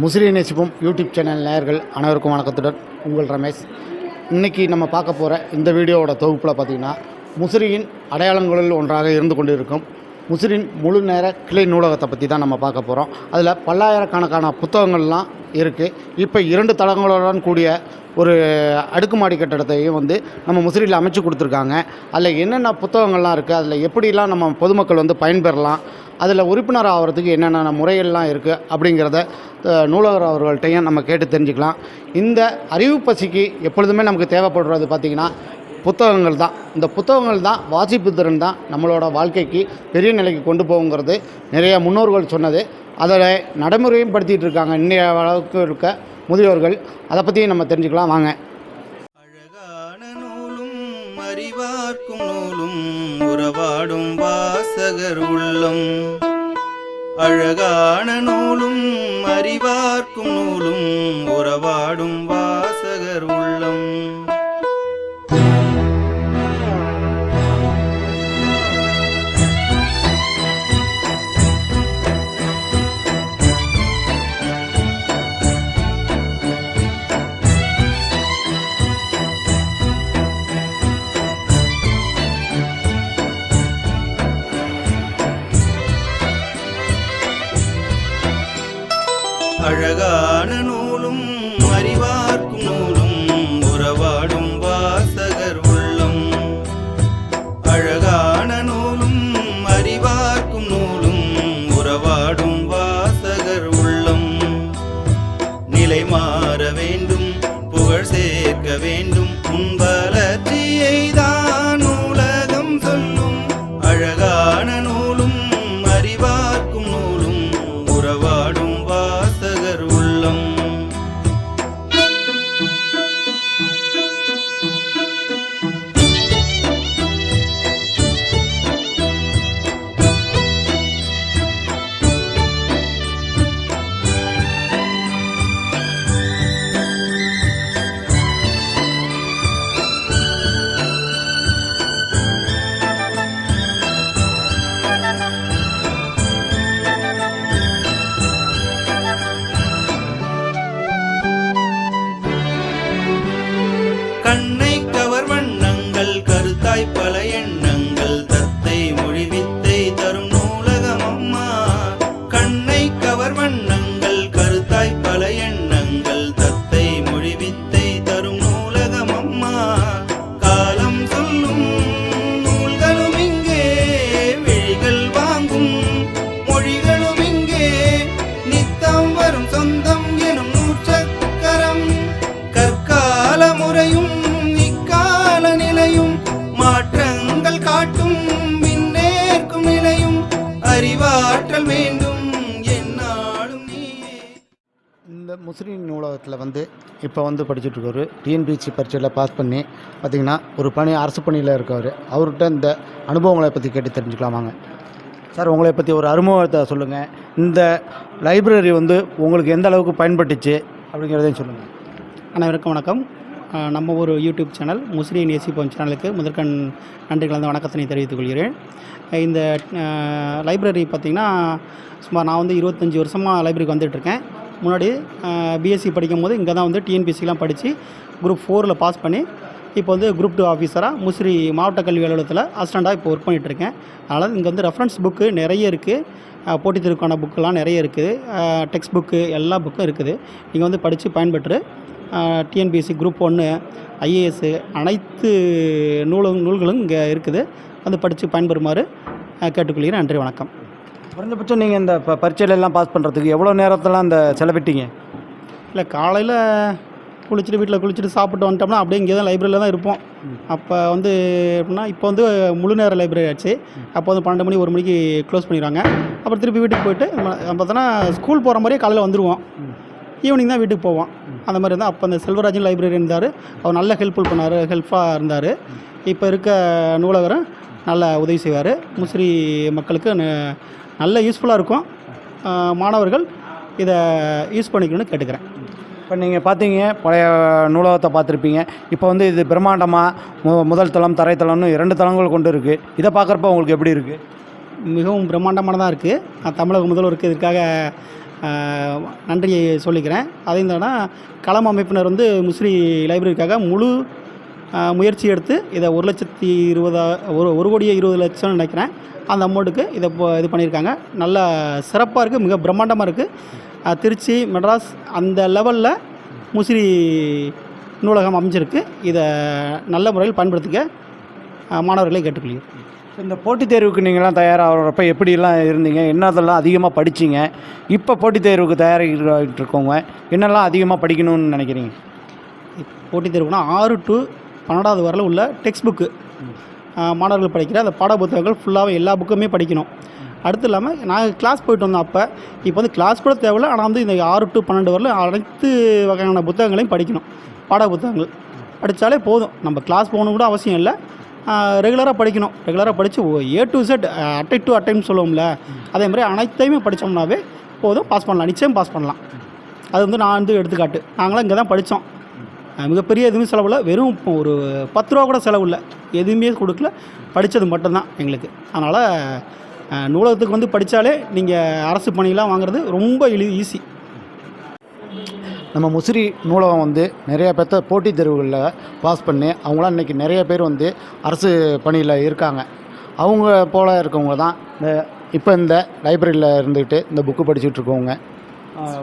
Musiri நேசிப்பும் YouTube channel நேயர்கள் அனைவருக்கும் வணக்கத்துடன் உங்கள் ரமேஷ். இன்றைக்கி நம்ம பார்க்க போகிற இந்த வீடியோவோட தொகுப்பில் பார்த்திங்கன்னா முசிறியின் அடையாளங்களில் ஒன்றாக இருந்து கொண்டிருக்கும் முசிறின் முழு நேர கிளை நூலகத்தை பற்றி தான் நம்ம பார்க்க போகிறோம் அதில் பல்லாயிரக்கணக்கான புத்தகங்கள்லாம் இருக்குது இப்போ இரண்டு தளங்களுடன் கூடிய ஒரு அடுக்குமாடி கட்டடத்தையும் வந்து நம்ம முசிறியில் அமைச்சு கொடுத்துருக்காங்க. அதில் என்னென்ன புத்தகங்கள்லாம் இருக்குது அதில் எப்படிலாம் நம்ம பொதுமக்கள் வந்து பயன்பெறலாம்? அதில் உறுப்பினர் ஆகிறதுக்கு என்னென்ன முறைகள்லாம் இருக்குது அப்படிங்கிறத நூலகர் அவர்கள்ட்டையும் நம்ம கேட்டு தெரிஞ்சுக்கலாம். இந்த அறிவு பசிக்கு எப்பொழுதுமே நமக்கு தேவைப்படுறது பார்த்திங்கன்னா புத்தகங்கள் தான். இந்த புத்தகங்கள் தான் வாசிப்பு திறன் தான் நம்மளோட வாழ்க்கைக்கு பெரிய நிலைக்கு கொண்டு போகுங்கிறது நிறைய முன்னோர்கள் சொன்னது. அதில் நடைமுறையும் படுத்திகிட்டு இருக்காங்க. இன்றைய அளவுக்கு இருக்க முதியோர்கள். அதை பற்றியும் நம்ம தெரிஞ்சுக்கலாம். வாங்க. வாடும் வாசகர் உள்ளம். அழகான நூலும் அறிவார்க்கும் நூலும் உறவாடும் வா சேர்க்க இப்போ வந்து படிச்சுட்ருக்காரு டிஎன்பிசி பரீட்சையில் பாஸ் பண்ணி பார்த்திங்கன்னா ஒரு பணி அரசு பணியில் இருக்கவர். அவர்கிட்ட இந்த அனுபவங்களை பற்றி கேட்டு தெரிஞ்சுக்கலாம் வாங்க சார் உங்களை பற்றி ஒரு அனுபவத்தை சொல்லுங்கள் இந்த லைப்ரரி வந்து உங்களுக்கு எந்த அளவுக்கு பயன்பட்டுச்சு அப்படிங்கிறதையும் சொல்லுங்கள் அனைவருக்கும் வணக்கம். நம்ம ஒரு யூடியூப் சேனல் முஸ்லீம் நேசிப்போம் சேனலுக்கு முதற்கண் நன்றி கலந்த வணக்கத்தினை தெரிவித்துக் கொள்கிறேன். இந்த லைப்ரரி பார்த்திங்கன்னா சுமார் நான் வந்து இருபத்தஞ்சி வருஷமாக லைப்ரரிக்கு வந்துட்டுருக்கேன் முன்னாடி பிஎஸ்சி படிக்கும்போது இங்கே தான் வந்து டிஎன்பிசிலாம் படித்து குரூப் ஃபோரில் பாஸ் பண்ணி இப்போ வந்து குரூப் டூ ஆஃபீஸராக முசிறி மாவட்ட கல்வி அலுவலகத்தில் அசிஸ்டண்ட்டாக இப்போ ஒர்க் பண்ணிகிட்ருக்கேன் அதனால் இங்கே வந்து ரெஃபரன்ஸ் புக்கு நிறைய இருக்குது போட்டித் தேர்வுக்கான புக்கெலாம் நிறைய இருக்குது. டெக்ஸ்ட் புக்கு எல்லா புக்கும் இருக்குது. நீங்கள் வந்து படித்து பயன்பெற்று டிஎன்பிஎஸ்சி குரூப் ஒன்று ஐஏஎஸ் அனைத்து நூலும் நூல்களும் இங்கே இருக்குது. வந்து படித்து பயன்பெறுமாறு கேட்டுக்கொள்கிறேன். நன்றி வணக்கம். குறைஞ்சபட்சம் நீங்கள் இந்த ப பரீட்சையிலலாம் பாஸ் பண்ணுறதுக்கு எவ்வளோ நேரத்தெல்லாம் இந்த செலவிட்டீங்க? இல்லை காலையில் குளிச்சுட்டு வீட்டில் குளிச்சுட்டு சாப்பிட்டு வந்துட்டோம்னா அப்படியே இங்கே தான் லைப்ரரியில் தான் இருப்போம். அப்போ வந்து எப்படின்னா இப்போ வந்து முழு நேர லைப்ரரி ஆச்சு. அப்போ வந்து பன்னெண்டு மணி ஒரு மணிக்கு க்ளோஸ் பண்ணிடுவாங்க. அப்புறம் திருப்பி வீட்டுக்கு போயிட்டு பார்த்தோன்னா ஸ்கூல் போகிற மாதிரியே காலையில் வந்துடுவோம் ஈவினிங் தான் வீட்டுக்கு போவோம். அந்த மாதிரி இருந்தால் அப்போ அந்த செல்வராஜன் லைப்ரரி இருந்தார். அவர் நல்ல ஹெல்ப்ஃபுல் பண்ணார் ஹெல்ப்பாக இருந்தார். இப்போ இருக்க நூலகரும் நல்ல உதவி செய்வார். முசிறி மக்களுக்கு நல்ல யூஸ்ஃபுல்லாக இருக்கும். மாணவர்கள் இதை யூஸ் பண்ணிக்கணும்னு கேட்டுக்கிறேன். இப்போ நீங்கள் பார்த்தீங்க பழைய நூலகத்தை பார்த்துருப்பீங்க. இப்போ வந்து இது பிரம்மாண்டமாக மு முதல் தளம் தரைத்தளம்னு இரண்டு தளங்கள் கொண்டு இருக்குது இதை பார்க்குறப்ப உங்களுக்கு எப்படி இருக்குது மிகவும் பிரம்மாண்டமானதாக இருக்குது தமிழக முதல்வருக்கு இதற்காக நன்றியை சொல்லிக்கிறேன். அதே தானே களம் அமைப்பினர் வந்து முஸ்லி லைப்ரரிக்காக முழு முயற்சி எடுத்து இதை ஒரு லட்சத்தி இருபதா ஒரு ஒரு கோடியே இருபது லட்சம்னு நினைக்கிறேன். அந்த அமௌண்ட்டுக்கு இதை இப்போ இது பண்ணியிருக்காங்க. நல்ல சிறப்பாக இருக்குது மிக பிரம்மாண்டமாக இருக்குது திருச்சி மெட்ராஸ் அந்த லெவலில் முசிறி நூலகம் அமைஞ்சிருக்கு. இதை நல்ல முறையில் பயன்படுத்திக்க மாணவர்களை கேட்டுக்கொள்கிறேன். இந்த போட்டித் தேர்வுக்கு நீங்களாம் தயாராகிறப்ப எப்படிலாம் இருந்தீங்க? என்னதெல்லாம் அதிகமாக படிச்சீங்க? இப்போ போட்டித் தேர்வுக்கு தயாராகிட்டு இருக்கவங்க என்னெல்லாம் அதிகமாக படிக்கணும்னு நினைக்கிறீங்க? போட்டித் தேர்வுனா ஆறு டு பன்னெண்டாவது வரையில் உள்ள டெக்ஸ்ட் புக்கு மாணவர்கள் படிக்கிற அந்த பாட புத்தகங்கள் ஃபுல்லாகவே எல்லா புக்குமே படிக்கணும். அடுத்து இல்லாமல் நாங்கள் கிளாஸ் போயிட்டு வந்தோம் அப்போ. இப்போ வந்து கிளாஸ் கூட தேவையில்ல. ஆனால் வந்து இந்த ஆறு டு பன்னெண்டு வரல அனைத்து வகையான புத்தகங்களையும் படிக்கணும். பாட புத்தகங்கள். படித்தாலே போதும். நம்ம கிளாஸ் போகணும் கூட அவசியம் இல்லை. ரெகுலராக படிக்கணும். ரெகுலராக படித்து ஏ டு செட் அட்டை டு அட்டைன்னு சொல்லுவோம்ல. அதே மாதிரி அனைத்தையுமே படித்தோம்னாவே போதும். பாஸ் பண்ணலாம். நிச்சயம் பாஸ் பண்ணலாம். அது வந்து நான் வந்து எடுத்துக்காட்டு. நாங்களாம் இங்கே தான் படித்தோம் மிகப்பெரிய எதுவுமே செலவில்ல. வெறும் இப்போ ஒரு பத்து ரூபா கூட செலவு இல்லை எதுவுமே கொடுக்கல. படித்தது மட்டும்தான் எங்களுக்கு. அதனால் நூலகத்துக்கு வந்து படித்தாலே நீங்கள் அரசு பணியெலாம் வாங்குறது ரொம்ப எளி ஈஸி. நம்ம முசிறி நூலகம் வந்து நிறைய பேர்த்த போட்டித் தேர்வுகளில் பாஸ் பண்ணி அவங்களாம் இன்றைக்கி நிறைய பேர் வந்து அரசு பணியில் இருக்காங்க. அவங்க போல் இருக்கவங்க தான் இந்த இப்போ இந்த லைப்ரரியில் இருந்துக்கிட்டு இந்த புக்கு படிச்சுட்டு இருக்கவங்க.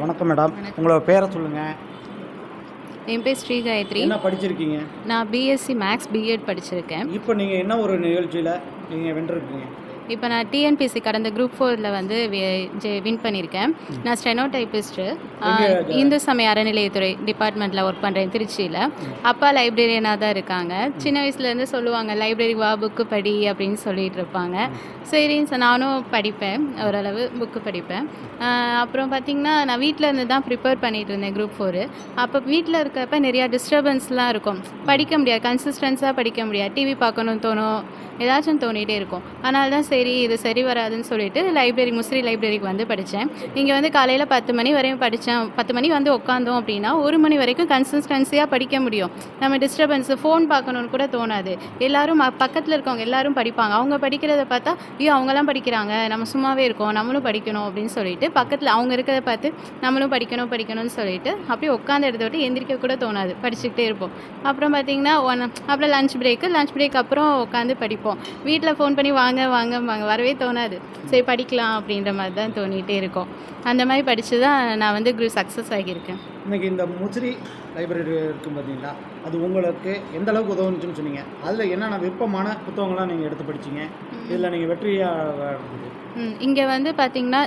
வணக்கம் மேடம். உங்களோட பேரை சொல்லுங்கள் என் பேர் ஸ்ரீ காயத்ரி என்ன படிச்சிருக்கீங்க? நான் பிஎஸ்சி மேக்ஸ் பிஎட் படிச்சிருக்கேன். இப்போ நீங்கள் என்ன ஒரு நிகழ்ச்சியில் நீங்கள் வென்றிருக்கீங்க? இப்போ நான் டிஎன்பிசி கடந்த குரூப் ஃபோரில் வந்து வின் பண்ணியிருக்கேன். நான் ஸ்டெனோ டைப்பிஸ்ட்டு இந்து சமய அறநிலையத்துறை டிபார்ட்மெண்ட்டில் ஒர்க் பண்ணுறேன் திருச்சியில். அப்பா லைப்ரரியனாக தான் இருக்காங்க. சின்ன வயசுலேருந்து சொல்லுவாங்க லைப்ரரி வா புக்கு படி அப்படின்னு சொல்லிட்டு இருப்பாங்க. சரின்னு நானும் படிப்பேன் ஓரளவு புக்கு படிப்பேன். அப்புறம் பார்த்திங்கன்னா நான் வீட்டில் இருந்து தான் ப்ரிப்பேர் பண்ணிட்டு இருந்தேன் குரூப் ஃபோரு அப்போ வீட்டில் இருக்கப்ப நிறையா டிஸ்டர்பன்ஸ்லாம் இருக்கும். படிக்க முடியாது கன்சிஸ்டன்ஸாக படிக்க முடியாது. டிவி பார்க்கணும்னு தோணும் ஏதாச்சும் தோணிகிட்டே இருக்கும். அதனால தான் சரி சரி இது சரி வராதுன்னு சொல்லிட்டு லைப்ரரி முஸ்ரி லைப்ரரிக்கு வந்து படித்தேன். இங்கே வந்து காலையில் பத்து மணி வரையும் படித்தேன். பத்து மணி வந்து உட்காந்தோம் அப்படின்னா ஒரு மணி வரைக்கும் கன்சிஸ்டன்சியாக படிக்க முடியும். நம்ம டிஸ்டர்பன்ஸு ஃபோன் பார்க்கணுன்னு கூட தோணாது. எல்லோரும் பக்கத்தில் இருக்கவங்க எல்லோரும் படிப்பாங்க. அவங்க படிக்கிறத பார்த்தா ஐயோ அவங்கெல்லாம் படிக்கிறாங்க. நம்ம சும்மாவே இருக்கோம். நம்மளும் படிக்கணும் அப்படின்னு சொல்லிட்டு பக்கத்தில் அவங்க இருக்கிறத பார்த்து நம்மளும் படிக்கணும் படிக்கணும்னு சொல்லிட்டு அப்படியே உட்காந்து இடத்த விட்டு எந்திரிக்க கூட தோணாது. படிச்சுக்கிட்டே இருப்போம். அப்புறம் பார்த்தீங்கன்னா ஒன் அப்புறம் லஞ்ச் பிரேக்கு லஞ்ச் பிரேக் அப்புறம் உட்காந்து படிப்போம். வீட்டில் ஃபோன் பண்ணி வாங்க வாங்க வாங்க வரவே தோணாது. சரி படிக்கலாம் அப்படின்ற மாதிரி தான் தோணிகிட்டே இருக்கும். அந்த மாதிரி படித்து தான் நான் வந்து குரு சக்ஸஸ் ஆகியிருக்கேன். இன்னைக்கு இந்த முசிறி லைப்ரரி இருக்கும் பார்த்தீங்களா? அது உங்களுக்கு எந்த அளவுக்கு உதவுனுச்சுன்னு சொன்னீங்க. அதில் என்னென்ன விருப்பமான புத்தகங்கள்லாம் நீங்கள் எடுத்து படிச்சீங்க? இதில் நீங்கள் வெற்றியாக இங்கே வந்து பார்த்திங்கன்னா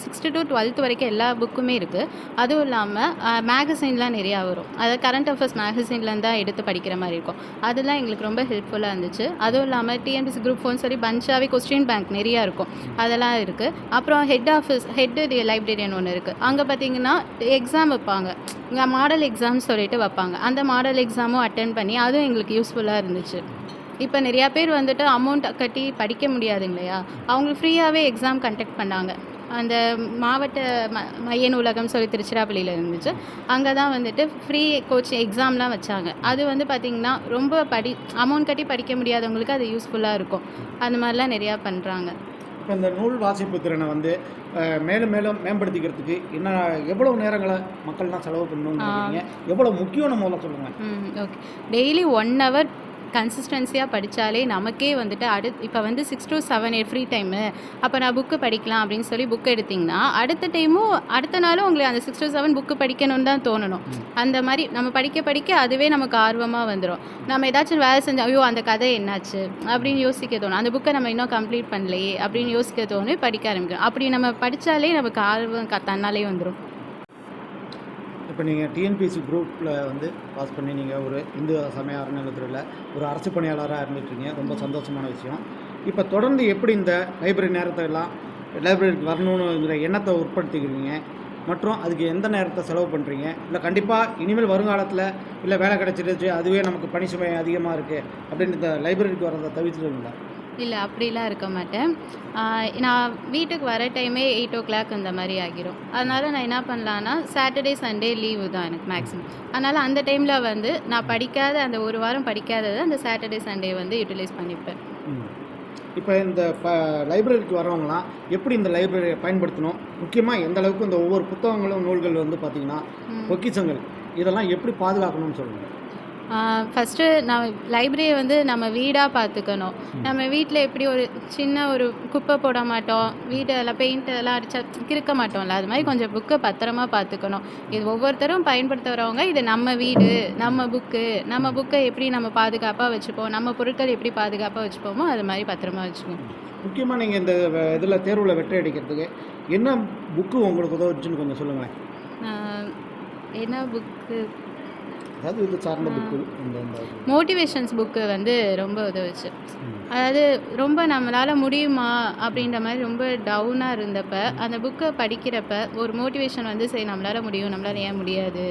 சிக்ஸ்த்து டு டுவெல்த் வரைக்கும் எல்லா புக்குமே இருக்குது அதுவும் இல்லாமல் மேகசின்லாம் நிறையா வரும். அது கரண்ட் அஃபேர்ஸ் மேகசின்லேருந்து தான் எடுத்து படிக்கிற மாதிரி இருக்கும். அதெல்லாம் எங்களுக்கு ரொம்ப ஹெல்ப்ஃபுல்லாக இருந்துச்சு. அதுவும் இல்லாமல் டிஎன்பிசி குரூப் ஃபோன் சரி பஞ்சாவே கொஸ்டின் பேங்க் நிறையா இருக்கும். அதெல்லாம் இருக்குது அப்புறம் ஹெட் ஆஃபீஸ் ஹெட் லைப்ரரியன் ஒன்று இருக்குது அங்கே பார்த்தீங்கன்னா எக்ஸாம் வைப்பாங்க. மாடல் எக்ஸாம் சொல்லிட்டு வைப்பாங்க. அந்த மாடல் எக்ஸாமும் அட்டன் பண்ணி அதுவும் எங்களுக்கு யூஸ்ஃபுல்லாக இருந்துச்சு. இப்போ நிறையா பேர் வந்துட்டு அமௌண்ட் கட்டி படிக்க முடியாதுங்க இல்லையா? அவங்களுக்கு ஃப்ரீயாகவே எக்ஸாம் கண்டக்ட் பண்ணாங்க. அந்த மாவட்ட ம மைய நூலகம் சொல்லி திருச்சிராப்பள்ளியில் இருந்துச்சு. அங்கே தான் வந்துட்டு ஃப்ரீ கோச்சிங் எக்ஸாம்லாம் வச்சாங்க. அது வந்து பார்த்திங்கன்னா ரொம்ப படி அமௌண்ட் கட்டி படிக்க முடியாதவங்களுக்கு அது யூஸ்ஃபுல்லாக இருக்கும். அந்த மாதிரிலாம் நிறையா பண்ணுறாங்க இப்போ இந்த நூல் வாசிப்பு திறனை வந்து மேலும் மேலும் மேம்படுத்திக்கிறதுக்கு என்ன எவ்வளவு நேரங்களை மக்கள்லாம் செலவு பண்ணணும்னு நினைக்கிறீங்க? எவ்வளோ முக்கியம்னு முதல்ல சொல்லுங்கள் ஓகே. டெய்லி ஒன் ஹவர் கன்சிஸ்டன்சியாக படித்தாலே நமக்கே வந்துட்டு அடு இப்போ வந்து six to seven eight free time அப்போ நான் புக்கு படிக்கலாம் அப்படின்னு சொல்லி புக் எடுத்திங்கன்னா அடுத்த டைமும் அடுத்த நாளும் உங்களுக்கு அந்த சிக்ஸ் to செவன் புக்கு படிக்கணும்னு தான் தோணணும். அந்த மாதிரி நம்ம படிக்க படிக்க அதுவே நமக்கு ஆர்வமாக வந்துடும் நம்ம ஏதாச்சும் வேலை செஞ்சோம் ஐயோ அந்த கதை என்னாச்சு? அப்படின்னு யோசிக்க தோணும். அந்த புக்கை நம்ம இன்னும் கம்ப்ளீட் பண்ணலையே அப்படின்னு யோசிக்க தோணும் படிக்க ஆரம்பிக்கும் அப்படி நம்ம படித்தாலே நமக்கு ஆர்வம் க தன்னாலே வந்துடும் இப்போ நீங்கள் டிஎன்பிஎஸ்சி குரூப்பில் வந்து பாஸ் பண்ணி நீங்கள் ஒரு இந்து சமய அறநிலையத்துறையில் ஒரு அரசு பணியாளராக இருந்துட்டுருங்க ரொம்ப சந்தோஷமான விஷயம். இப்போ தொடர்ந்து எப்படி இந்த லைப்ரரி நேரத்தை எல்லாம் லைப்ரரிக்கு வரணுங்கிற எண்ணத்தை உட்படுத்திக்கிறீங்க? மற்றும் அதுக்கு எந்த நேரத்தை செலவு பண்ணுறீங்க இல்லை கண்டிப்பாக இனிமேல் வருங்காலத்தில் இல்லை வேலை கிடச்சிருச்சு அதுவே நமக்கு பணி சுமை அதிகமாக இருக்குது அப்படின்னு இந்த லைப்ரரிக்கு வரதை தவிர்த்துருங்களா இல்லை அப்படிலாம் இருக்க மாட்டேன். நான் வீட்டுக்கு வர டைமே எயிட் ஓ கிளாக் இந்த மாதிரி ஆகிரும். அதனால் நான் என்ன பண்ணலான்னா சாட்டர்டே சண்டே லீவு தான் எனக்கு மேக்ஸிமம் அதனால் அந்த டைமில் வந்து நான் படிக்காத அந்த ஒரு வாரம் படிக்காததை அந்த சாட்டர்டே சண்டே வந்து யூட்டிலைஸ் பண்ணிப்பேன். இப்போ இந்த ப லைப்ரரிக்கு வரவங்களாம் எப்படி இந்த லைப்ரரியை பயன்படுத்தணும்? முக்கியமாக எந்த அளவுக்கு இந்த ஒவ்வொரு புத்தகங்களும் நூல்கள் வந்து பார்த்திங்கன்னா பொக்கிஷங்கள் இதெல்லாம் எப்படி பாதுகாக்கணும்னு சொல்லுங்கள் ஃபஸ்ட்டு நம்ம லைப்ரரியை வந்து நம்ம வீடாக பார்த்துக்கணும் நம்ம வீட்டில் எப்படி ஒரு சின்ன ஒரு குப்பை போட மாட்டோம். வீட்டெல்லாம் பெயிண்ட் எல்லாம் அடிச்சா கிறுக்க மாட்டோம்ல. அது மாதிரி கொஞ்சம் புக்கை பத்திரமா பார்த்துக்கணும் இது ஒவ்வொருத்தரும் பயன்படுத்த வரவங்க இது நம்ம வீடு நம்ம புக்கு நம்ம புக்கை எப்படி நம்ம பாதுகாப்பாக வச்சுப்போம் நம்ம பொருட்கள் எப்படி பாதுகாப்பாக வச்சுப்போமோ அது மாதிரி பத்திரமா வச்சுக்கணும். முக்கியமாக நீங்கள் இந்த இதில் தேர்வில் வெற்றி அடிக்கிறதுக்கு என்ன புக்கு உங்களுக்கு உதவுச்சுன்னு கொஞ்சம் சொல்லுங்களேன். என்ன புக்கு அதாவது இது சார்ந்த புக்கு மோட்டிவேஷன்ஸ் புக்கு வந்து ரொம்ப உதவுச்சு. அதாவது ரொம்ப நம்மளால் முடியுமா அப்படின்ற மாதிரி ரொம்ப டவுனாக இருந்தப்ப அந்த புக்கை படிக்கிறப்ப ஒரு மோட்டிவேஷன் வந்து சரி நம்மளால் முடியும் நம்மளால் ஏன் முடியாது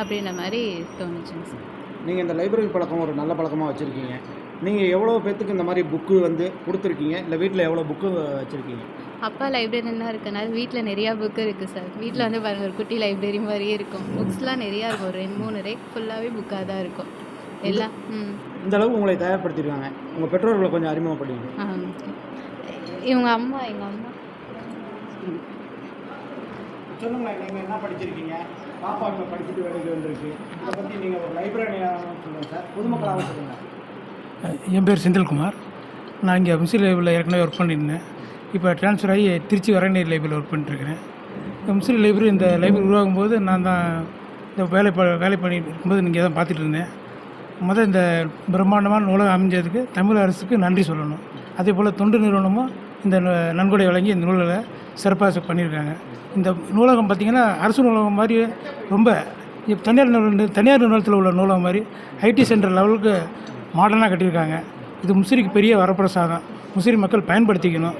அப்படின்ற மாதிரி தோணுச்சுங்க சார் நீங்கள் இந்த லைப்ரரி பழக்கம் ஒரு நல்ல பழக்கமாக வச்சுருக்கீங்க. நீங்கள் எவ்வளோ பேர்த்துக்கு இந்த மாதிரி புக்கு வந்து கொடுத்துருக்கீங்க? இல்லை வீட்டில் எவ்வளோ புக்கு வச்சுருக்கீங்க? அப்பா லைப்ரரியனாக இருக்கனால வீட்டில் நிறையா புக்கு இருக்குது சார் வீட்டில் வந்து பாருங்க ஒரு குட்டி லைப்ரரி மாதிரியே இருக்கும். புக்ஸ்லாம் நிறையா இருக்கும். ஒரு ரெண்டு மூணு ரேக் ஃபுல்லாகவே புக்காக தான் இருக்கும். எல்லாம் ம். இந்த அளவுக்கு உங்களை தயார்படுத்திருக்காங்க. உங்கள் பெற்றோர்களை கொஞ்சம் அறிமுகப்படுவீங்க ஆ okay. இவங்க அம்மா எங்கள் அம்மா. சொல்லுங்களேன் நீங்கள் என்ன படிச்சிருக்கீங்க? பாப்பா இங்கே படிச்சுட்டு வேலைக்கு வந்திருக்கு. இதை பற்றி நீங்கள் ஒரு லைப்ரரியாக சொல்லுங்கள் சார் பொதுமக்களாக சொல்லுங்கள் என் பேர் செந்தில்குமார். நான் இங்கே லைப்ரரியில் ஏற்கனவே ஒர்க் பண்ணியிருந்தேன். இப்போ ட்ரான்ஸ்ஃபர் ஆகி திருச்சி வரநீர் லைப்ரரியில் ஒர்க் பண்ணிட்டுருக்கிறேன். இந்த லைப்ரரி இந்த லைப்ரரி உருவாகும் போது நான் தான் இந்த வேலை ப வேலை பண்ணிட்டு இருக்கும்போது நீங்கள் தான் பார்த்துட்டு இருந்தேன். முதல் இந்த பிரம்மாண்டமான நூலகம் அமைஞ்சதுக்கு தமிழ் அரசுக்கு நன்றி சொல்லணும். அதே போல் தொண்டு நிறுவனமும் இந்த நன்கொடை வழங்கி இந்த நூல்களை சிறப்பாக பண்ணியிருக்காங்க. இந்த நூலகம் பார்த்திங்கன்னா அரசு நூலகம் மாதிரி ரொம்ப தனியார் நிறுவனம் தனியார் நிறுவனத்தில் உள்ள நூலகம் மாதிரி ஐடி சென்டர் லெவலுக்கு மாடர்னாக கட்டியிருக்காங்க. இது முசிறிக்கு பெரிய வரப்பிரசாதம். முசிறி மக்கள் பயன்படுத்திக்கணும்.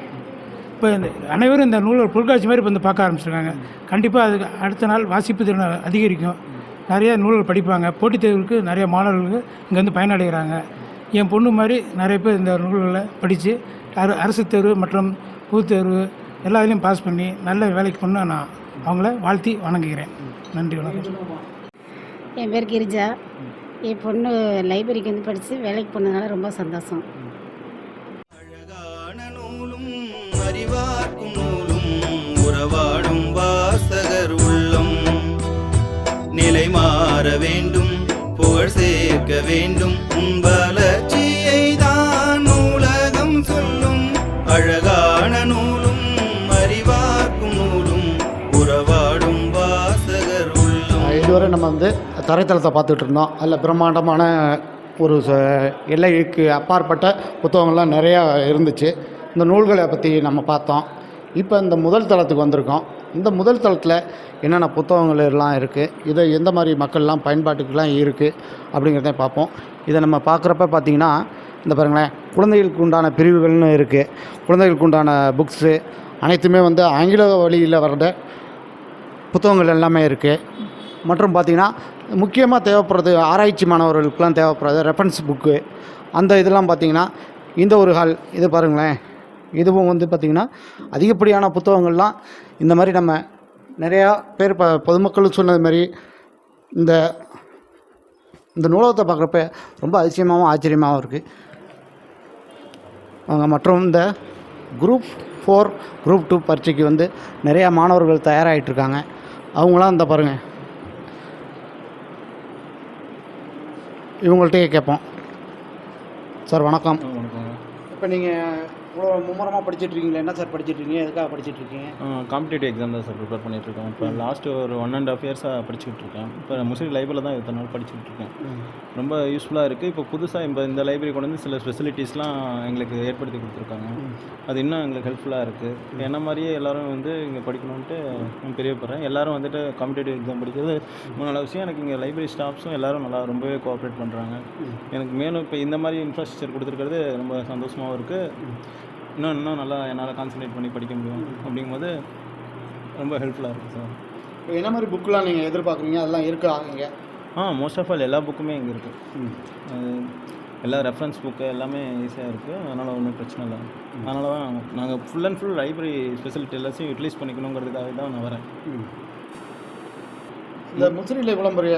இப்போ இந்த அனைவரும் இந்த நூல் பொருட்காட்சி மாதிரி இப்போ வந்து பார்க்க ஆரம்பிச்சிருக்காங்க. கண்டிப்பாக அதுக்கு அடுத்த நாள் வாசிப்பு திறன் அதிகரிக்கும். நிறைய நூல்கள் படிப்பாங்க. போட்டித் தேர்வுக்கு நிறைய மாணவர்களுக்கு இங்கே வந்து பயனடைகிறாங்க. என் பொண்ணு மாதிரி நிறைய பேர் இந்த நூல்களை படித்து அரு அரசு தேர்வு மற்றும் பொதுத் தேர்வு எல்லா இதுலேயும் பாஸ் பண்ணி நல்ல வேலைக்கு பண்ண நான் அவங்கள வாழ்த்தி வணங்குகிறேன். நன்றி வணக்கம். என் பேர் கிரிஜா. என் பொண்ணு லைப்ரரிக்கு வந்து படித்து வேலைக்கு போனதுனால ரொம்ப சந்தோஷம். அறிவார்க்கும் நூலும் உறவாடும் வாசகர் உள்ளம். நிலை மாற வேண்டும் புகழ் சேர்க்க வேண்டும். உன் வளர்ச்சியை தான் நூலகம் சொல்லும். அழகான நூலும் அறிவார்க்கும் நூலும் உறவாடும் வாசகர் உள்ளம். இதுவரை நம்ம வந்து தரைத்தளத்தை பார்த்துட்டு இருந்தோம். அதில் பிரம்மாண்டமான ஒரு ச- எல்லைக்கு அப்பாற்பட்ட புத்தகங்கள்லாம் நிறையா இருந்துச்சு. இந்த நூல்களை பற்றி நம்ம பார்த்தோம். இப்போ இந்த முதல் தளத்துக்கு வந்திருக்கோம். இந்த முதல் தளத்தில் என்னென்ன புத்தகங்கள் எல்லாம் இருக்குது இதை எந்த மாதிரி மக்கள்லாம் பயன்பாட்டுக்கெல்லாம் இருக்குது அப்படிங்கிறத பார்ப்போம். இதை நம்ம பார்க்குறப்ப பார்த்திங்கன்னா இந்த பாருங்களேன் குழந்தைகளுக்கு உண்டான பிரிவுகள்னு இருக்குது குழந்தைகளுக்கு உண்டான புக்ஸு அனைத்துமே வந்து ஆங்கில வழியில் வர்ற புத்தகங்கள் எல்லாமே இருக்குது மற்றும் பார்த்திங்கன்னா முக்கியமாக தேவைப்படுறது ஆராய்ச்சி மாணவர்களுக்கெலாம் தேவைப்படுறது ரெஃபரன்ஸ் புக்கு அந்த இதெல்லாம் பார்த்திங்கன்னா இந்த ஒரு ஹால் இது பாருங்களேன் இதுவும் வந்து பார்த்திங்கன்னா அதிகப்படியான புத்தகங்கள்லாம் இந்த மாதிரி நம்ம நிறையா பேர் ப பொதுமக்கள் சொன்னது மாதிரி இந்த இந்த நூலகத்தை பார்க்குறப்ப ரொம்ப அதிசயமாகவும் ஆச்சரியமாகவும் இருக்குது அவங்க மற்றும் இந்த குரூப் ஃபோர் குரூப் டூ பரீட்சைக்கு வந்து நிறையா மாணவர்கள் தயாராகிட்டு இருக்காங்க. அவங்களாம் இந்த பாருங்கள் இவங்கள்ட்டயே கேட்போம். சார் வணக்கம். இப்போ நீங்கள் இவ்வளோ மும்முரமாக படிச்சிட்டு இருக்கீங்களா என்ன சார் படிச்சிட்டு இருக்கீங்க எதுக்காக படிச்சிட்டு இருக்கீங்க காம்படிட்டிவ் எக்ஸாம் தான் சார் ப்ரிப்பேர் பண்ணிட்டு இருக்கேன் இப்போ லாஸ்ட் ஒரு ஒன் அண்ட் ஆஃப் இயர்ஸாக படிச்சுட்டு இருக்கேன் இப்போ முஸ்லீம் லைப்ரரியில் தான் இத்தனை நாள் படிச்சுட்டு இருக்கேன் ரொம்ப யூஸ்ஃபுல்லாக இருக்குது இப்போ புதுசாக இப்போ இந்த லைப்ரரி கொண்டு வந்து சில ஃபெசிலிட்டிஸ்லாம் எங்களுக்கு ஏற்படுத்தி கொடுத்துருக்காங்க. அது இன்னும் எங்களுக்கு ஹெல்ப்ஃபுல்லாக இருக்குது என்ன மாதிரியே எல்லாரும் வந்து இங்கே படிக்கணுன்ட்டு நான் பிரியப்படுறேன். எல்லாரும் வந்துட்டு காம்படிட்டிவ் எக்ஸாம் படிக்கிறது நல்ல விஷயம். எனக்கு இங்கே லைப்ரரி ஸ்டாஃப்ஸும் எல்லாரும் நல்லா ரொம்பவே கோஆப்ரேட் பண்ணுறாங்க எனக்கு மேலும் இப்போ இந்த மாதிரி இன்ஃப்ராஸ்ட்ரக்சர் கொடுத்துருக்கிறது ரொம்ப சந்தோஷமாகவும் இருக்குது இன்னும் இன்னும் நல்லா என்னால் கான்சன்ட்ரேட் பண்ணி படிக்க முடியும் அப்படிங்கும்போது ரொம்ப ஹெல்ப்ஃபுல்லாக இருக்குது சார் என்ன மாதிரி புக்கெலாம் நீங்கள் எதிர்பார்க்குறீங்க? அதெல்லாம் இருக்கா இங்கே ஆ மோஸ்ட் ஆஃப் ஆல் எல்லா புக்குமே இங்கே இருக்குது எல்லா ரெஃபரன்ஸ் புக்கு எல்லாமே ஈஸியாக இருக்குது அதனால் ஒன்றும் பிரச்சனை இல்லை. அதனால தான் நாங்கள் full and full library facility எல்லாத்தையும் யூட்டிலைஸ் பண்ணிக்கணுங்கிறதுக்காக தான் நான் வரேன். இந்த முசிறி விளம்பரிய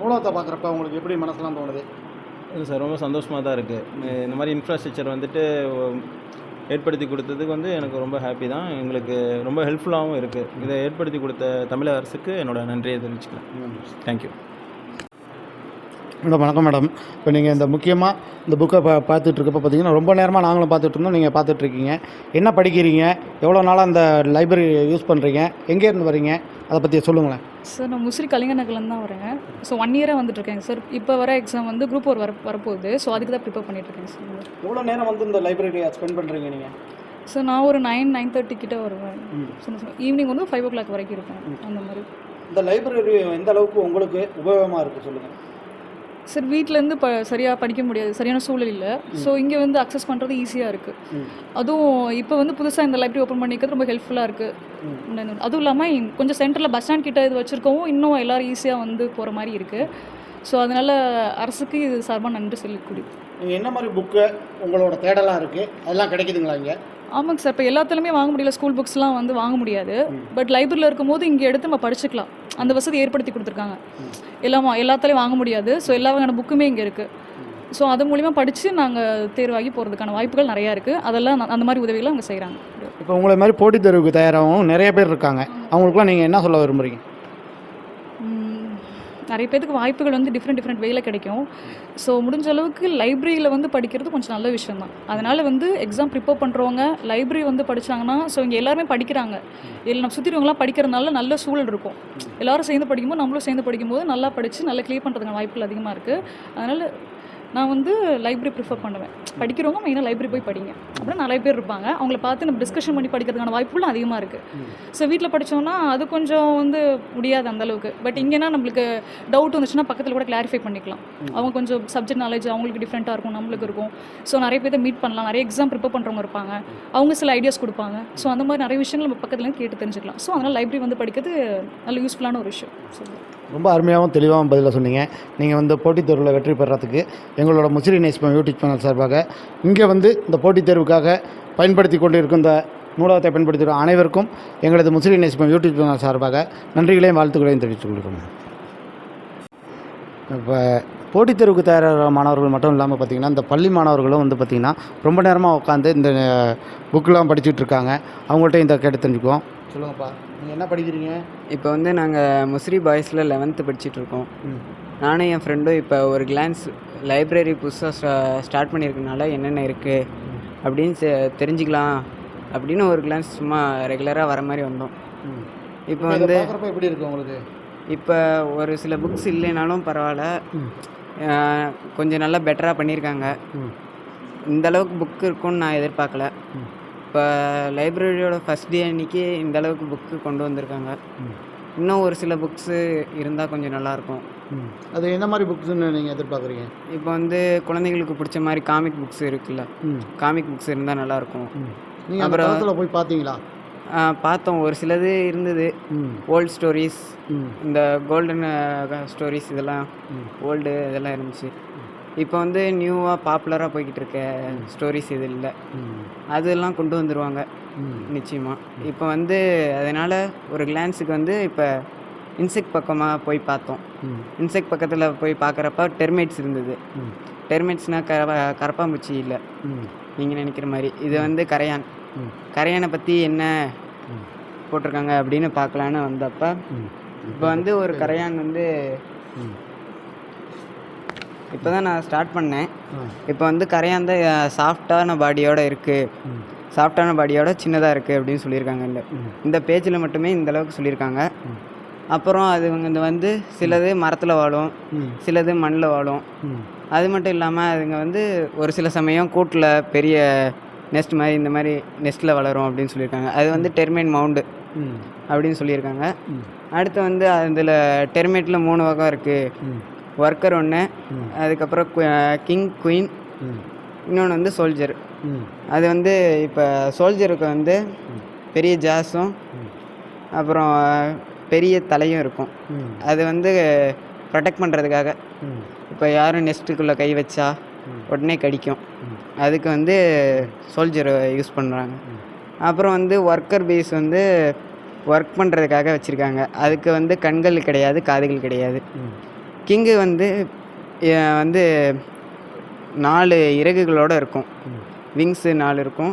நூலகத்தை பார்க்குறப்ப உங்களுக்கு எப்படி மனசுலாம் தோணுது? இல்லை சார் ரொம்ப சந்தோஷமாக தான் இருக்குது இந்த மாதிரி இன்ஃப்ராஸ்ட்ரக்சர் வந்துட்டு ஏற்படுத்தி கொடுத்ததுக்கு வந்து எனக்கு ரொம்ப ஹாப்பி தான். எங்களுக்கு ரொம்ப ஹெல்ப்ஃபுல்லாகவும் இருக்குது இதை ஏற்படுத்தி கொடுத்த தமிழக அரசுக்கு என்னோட நன்றியை தெரிவிச்சுக்கிறேன். தேங்க்யூ மேடம் வணக்கம் மேடம். இப்போ நீங்கள் இந்த முக்கியமாக இந்த புக்கை பா பார்த்துட்டு இருக்கப்போ பார்த்தீங்கன்னா ரொம்ப நேரமாக நாங்களும் பார்த்துட்டு இருந்தோம் நீங்கள் பார்த்துட்ருக்கீங்க. என்ன படிக்கிறீங்க? எவ்வளோ நாளாக அந்த லைப்ரரி யூஸ் பண்ணுறீங்க எங்கேருந்து வரீங்க? அதை பற்றி சொல்லுங்களேன். சார் நான் முசிறி கலிங்க நகர்லேருந்து தான் வரேன் ஸோ ஒன் இயராக வந்துட்டுருக்கேன் சார் இப்போ வர எக்ஸாம் வந்து குரூப் ஒரு வர வரப்போகுது. ஸோ அதுக்கு தான் ப்ரிப்பேர் பண்ணிட்டுருக்கேன் சார் எவ்வளோ நேரம் வந்து இந்த லைப்ரரியை ஸ்பெண்ட் பண்ணுறீங்க நீங்கள் ஸோ நான் ஒரு நைன் நைன் தேர்ட்டி கிட்ட வருவேன். ஈவினிங் வந்து ஃபைவ் ஓ கிளாக் வரைக்கும் இருப்பேன். அந்த மாதிரி. இந்த லைப்ரரி எந்த அளவுக்கு உங்களுக்கு உபயோகமாக இருக்குது சொல்லுங்கள் சார் வீட்டிலேருந்து ப சரியாக படிக்க முடியாது சரியான சூழல் இல்லை. ஸோ இங்கே வந்து அக்சஸ் பண்ணுறது ஈஸியாக இருக்குது. அதுவும் இப்போ வந்து புதுசாக இந்த லைப்ரரி ஓப்பன் பண்ணிக்கிறது ரொம்ப ஹெல்ப்ஃபுல்லாக இருக்குது அதுவும் இல்லாமல் கொஞ்சம் சென்டரில் பஸ் ஸ்டாண்ட் கிட்ட இது வச்சுருக்கவும் இன்னும் எல்லோரும் ஈஸியாக வந்து போகிற மாதிரி இருக்குது ஸோ அதனால் அரசுக்கு இது சார்பாக நன்றி சொல்லக்கூடிய. நீங்கள் என்ன மாதிரி புக்கு உங்களோட தேடலாம் இருக்குது அதெல்லாம் கிடைக்குதுங்களா இங்கே? ஆமாங்க சார் இப்போ எல்லாத்துலேயுமே வாங்க முடியல. ஸ்கூல் புக்ஸ்லாம் வந்து வாங்க முடியாது. பட் லைப்ரரியில் இருக்கும்போது இங்கே எடுத்து நம்ம படிச்சுக்கலாம். அந்த வசதி ஏற்படுத்தி கொடுத்துருக்காங்க. எல்லாம் எல்லாத்துலேயும் வாங்க முடியாது. ஸோ எல்லா வகையான புக்குமே இங்கே இருக்குது ஸோ அது மூலிமா படித்து நாங்கள் தேர்வாகி போகிறதுக்கான வாய்ப்புகள் நிறையா இருக்குது அதெல்லாம் அந்த மாதிரி உதவிகளை அவங்க செய்கிறாங்க இப்போ உங்களை மாதிரி போட்டித் தேர்வுக்கு தயாராகவும் நிறைய பேர் இருக்காங்க. அவங்களுக்குலாம் நீங்கள் என்ன சொல்ல விரும்புகிறீங்க நிறைய பேருக்கு வாய்ப்புகள் வந்து டிஃப்ரெண்ட் டிஃப்ரெண்ட் வேலை கிடைக்கும். ஸோ முடிஞ்ச அளவுக்கு லைப்ரரியில் வந்து படிக்கிறது கொஞ்சம் நல்ல விஷயம் தான் அதனால் வந்து எக்ஸாம் ப்ரிப்பேர் பண்ணுறவங்க லைப்ரரி வந்து படிச்சாங்கன்னா ஸோ இங்கே எல்லாருமே படிக்கிறாங்க. இல்லை நம்ம சுற்றி படிக்கிறதுனால நல்ல சூழல் இருக்கும். எல்லாரும் சேர்ந்து படிக்கும்போது நம்மளும் சேர்ந்து படிக்கும்போது நல்லா படித்து நல்லா க்ளியர் பண்ணுறதுக்கான வாய்ப்புகள் அதிகமாக இருக்குது அதனால் நான் வந்து லைப்ரரி ப்ரிஃபர் பண்ணுவேன். படிக்கிறவங்க மெயினாக லைப்ரரி போய் படிங்க. அப்புறம் நிறைய பேர் இருப்பாங்க. அவங்கள பார்த்து நம்ம டிஸ்கஷன் பண்ணி படிக்கிறதுக்கான வாய்ப்புகளும் அதிகமாக இருக்குது ஸோ வீட்டில் படித்தோம்னா அது கொஞ்சம் வந்து முடியாது அந்தளவுக்கு பட் இங்கேனா நம்மளுக்கு டவுட் வந்துச்சுன்னா பக்கத்தில் கூட கிளாரிஃபை பண்ணிக்கலாம். அவங்க கொஞ்சம் சப்ஜெக்ட் நாலேஜ் அவங்களுக்கு டிஃப்ரெண்ட்டாக இருக்கும் நம்மளுக்கு இருக்கும். ஸோ நிறைய பேர் மீட் பண்ணலாம். நிறைய எக்ஸாம் ப்ரிப்பேர் பண்ணுறவங்க இருப்பாங்க. அவங்க சில ஐடியாஸ் கொடுப்பாங்க. ஸோ அந்த மாதிரி நிறைய விஷயங்கள் நம்ம பக்கத்துலேருந்து கேட்டு தெரிஞ்சுக்கலாம். ஸோ அதனால் லைப்ரரி வந்து படிக்கிறது நல்ல யூஸ்ஃபுல்லான ஒரு விஷயம். ஸோ ரொம்ப அருமையாகவும் தெளிவாகவும் பதிலாக சொன்னீங்க. நீங்கள் வந்து போட்டித் தேர்வில் வெற்றி பெறத்துக்கு எங்களோட முசிறி நேஸ்பம் யூடியூப் சேனல் சார்பாக இங்கே வந்து இந்த போட்டித் தேர்வுக்காக பயன்படுத்தி கொண்டு இருக்கும் இந்த நூலகத்தை பயன்படுத்தி வரும் அனைவருக்கும் எங்களது முசிறி நேஸ்பம் யூடியூப் சேனல் சார்பாக நன்றிகளையும் வாழ்த்துக்களையும் தெரிவித்துக் கொள்கிறோம். இப்போ போட்டித் தேர்வுக்கு தயாராகிற மாணவர்கள் மட்டும் இல்லாமல் பார்த்திங்கன்னா இந்த பள்ளி மாணவர்களும் வந்து பார்த்திங்கன்னா ரொம்ப நேரமாக உட்காந்து இந்த புக்கெலாம் படிச்சுட்டு இருக்காங்க. அவங்கள்ட்ட இந்த கேட்டு தெரிஞ்சுக்குவோம். சொல்லுங்கப்பா. நீங்கள் என்ன படிக்கிறீங்க? இப்போ வந்து நாங்கள் முஸ்ரி பாய்ஸில் லெவன்த்து படிச்சுட்டு இருக்கோம். நானும் என் ஃப்ரெண்டும் இப்போ ஒரு கிளான்ஸ் லைப்ரரி புதுசாக ஸ்டார்ட் பண்ணியிருக்கனால என்னென்ன இருக்குது அப்படின்னு தெரிஞ்சுக்கலாம் அப்படின்னு ஒரு கிளான்ஸ் சும்மா ரெகுலராக வர மாதிரி வந்தோம். இப்போ வந்து எப்படி இருக்குது உங்களுக்கு? இப்போ ஒரு சில புக்ஸ் இல்லைனாலும் பரவாயில்ல. கொஞ்சம் நல்லா பெட்டராக பண்ணியிருக்காங்க. இந்த அளவுக்கு புக் இருக்கும்னு நான் எதிர்பார்க்கல. இப்போ லைப்ரரியோட ஃபஸ்ட் டே அன்னைக்கு இந்த அளவுக்கு புக்கு கொண்டு வந்திருக்காங்க. இன்னும் ஒரு சில புக்ஸு இருந்தால் கொஞ்சம் நல்லாயிருக்கும். அது என்ன மாதிரி புக்ஸ்ன்னு நீங்கள் எதிர்பார்க்குறீங்க? இப்போ வந்து குழந்தைங்களுக்கு பிடிச்ச மாதிரி காமிக் புக்ஸ் இருக்குல்ல. காமிக் புக்ஸ் இருந்தால் நல்லாயிருக்கும் நீங்கள் அப்புறம் போய் பார்த்தீங்களா? பார்த்தோம். ஒரு சிலது இருந்தது. ஓல்ட் ஸ்டோரிஸ் இந்த கோல்டன் ஸ்டோரிஸ் இதெல்லாம். ஓல்டு இதெல்லாம் இருந்துச்சு. இப்போ வந்து நியூவாக பாப்புலராக போய்கிட்டு இருக்க ஸ்டோரிஸ் இது இல்லை. அதெல்லாம் கொண்டு வந்துடுவாங்க நிச்சயமாக இப்போ வந்து அதனால் ஒரு கிளான்ஸுக்கு வந்து இப்போ இன்செக்ட் பக்கமாக போய் பார்த்தோம். இன்செக்ட் பக்கத்தில் போய் பார்க்குறப்ப டெர்மேட்ஸ் இருந்தது. டெர்மேட்ஸ்னால் கர கரப்பாம்பூச்சி இல்லை. நீங்கள் நினைக்கிற மாதிரி. இது வந்து கரையான். கரையானை பற்றி என்ன. போட்டிருக்காங்க அப்படின்னு பார்க்கலான்னு வந்தப்ப இப்போ வந்து ஒரு கரையான் வந்து. இப்போ தான் நான் ஸ்டார்ட் பண்ணேன். இப்போ வந்து கரையான் தான் சாஃப்டான பாடியோட இருக்குது. சாஃப்டான பாடியோட சின்னதாக இருக்குது அப்படின்னு சொல்லியிருக்காங்க இந்த. இந்த பேஜில் மட்டுமே இந்த அளவுக்கு சொல்லியிருக்காங்க. அப்புறம் அது வந்து வந்து சிலது மரத்தில் வாழும் சிலது மண்ணில் வாழும். அது மட்டும் இல்லாமல் அதுங்க வந்து ஒரு சில சமயம் கூட்டில் பெரிய நெஸ்ட் மாதிரி இந்த மாதிரி நெஸ்ட்டில் வளரும் அப்படின்னு சொல்லியிருக்காங்க. அது வந்து டெர்மைன் மவுண்டு அப்படின்னு சொல்லியிருக்காங்க. அடுத்து வந்து அதில் டெர்மேட்டில் மூணு வகை இருக்குது ஒர்க்கர் ஒன்று. அதுக்கப்புறம் கிங் குயின் இன்னொன்று வந்து சோல்ஜர் அது வந்து இப்போ சோல்ஜருக்கு வந்து பெரிய ஜாஸும். அப்புறம் பெரிய தலையும் இருக்கும். அது வந்து ப்ரொடெக்ட் பண்ணுறதுக்காக இப்போ யாரும் நெஸ்ட்டுக்குள்ளே கை வச்சா. உடனே கடிக்கும். அதுக்கு வந்து சோல்ஜர் யூஸ் பண்ணுறாங்க. அப்புறம் வந்து ஒர்க்கர் பேஸ் வந்து ஒர்க் பண்ணுறதுக்காக வச்சுருக்காங்க. அதுக்கு வந்து கண்கள் கிடையாது காதுகள் கிடையாது. கிங்கு வந்து வந்து நாலு இறகுகளோடு இருக்கும். விங்ஸு நாலு இருக்கும்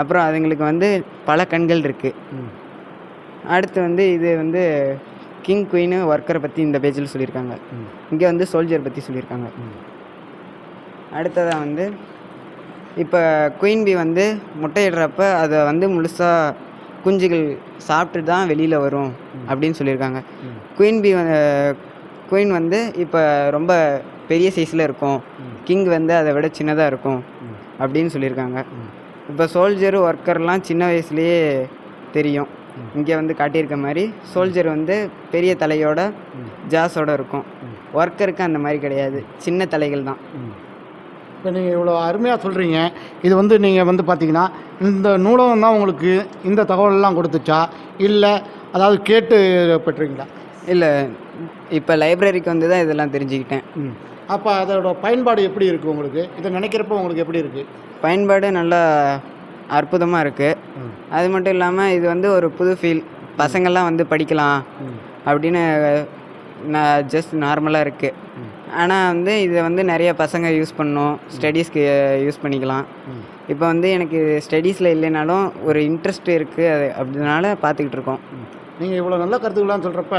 அப்புறம் அதுங்களுக்கு வந்து பல கண்கள் இருக்குது. அடுத்து வந்து இது வந்து கிங் குயின் ஒர்க்கரை பற்றி இந்த பேஜில் சொல்லியிருக்காங்க. இங்கே வந்து சோல்ஜர் பற்றி சொல்லியிருக்காங்க. அடுத்ததாக வந்து இப்போ குயின் பி வந்து முட்டையிடுறப்ப அதை வந்து முழுசாக குஞ்சுகள் சாப்பிட்டு தான் வெளியில் வரும் அப்படின்னு சொல்லியிருக்காங்க. குயின் பி குயின் வந்து இப்போ ரொம்ப பெரிய சைஸில் இருக்கும். கிங் வந்து அதை விட சின்னதாக இருக்கும். அப்படின்னு சொல்லியிருக்காங்க. இப்போ சோல்ஜர் ஒர்க்கர்லாம் சின்ன வயசுலேயே தெரியும். இங்கே வந்து காட்டியிருக்க மாதிரி சோல்ஜர் வந்து பெரிய தலையோட. ஜாஸோட இருக்கும். ஒர்க்கருக்கு அந்த மாதிரி கிடையாது. சின்ன தலைகள் தான். இப்போ நீங்கள் இவ்வளோ அருமையாக சொல்கிறீங்க இது வந்து நீங்கள் வந்து பார்த்தீங்கன்னா இந்த நூலகம் தான் உங்களுக்கு இந்த தகவலெல்லாம் கொடுத்துச்சா? இல்லை அதாவது கேட்டு பெற்றீங்களா இல்லை இப்போ லைப்ரரிக்கு வந்து தான் இதெல்லாம் தெரிஞ்சுக்கிட்டேன். ம். அப்போ அதோட பயன்பாடு எப்படி இருக்குது உங்களுக்கு? இதை நினைக்கிறப்போ உங்களுக்கு எப்படி இருக்குது பயன்பாடு நல்லா அற்புதமாக இருக்குது. அது மட்டும் இல்லாமல் இது வந்து ஒரு புது ஃபீல் பசங்கள்லாம் வந்து படிக்கலாம். அப்படின்னு நான் ஜஸ்ட் நார்மலாக இருக்குது. ஆனால் வந்து இதை வந்து நிறைய பசங்க யூஸ் பண்ணணும். ஸ்டடீஸ்க்கு யூஸ் பண்ணிக்கலாம். இப்போ வந்து எனக்கு ஸ்டடீஸில் இல்லைனாலும் ஒரு இன்ட்ரெஸ்ட் இருக்குது அது அப்படினால பார்த்துக்கிட்டு இருக்கோம். நீங்கள் இவ்வளோ நல்ல கருத்துக்கள்லாம் சொல்கிறப்ப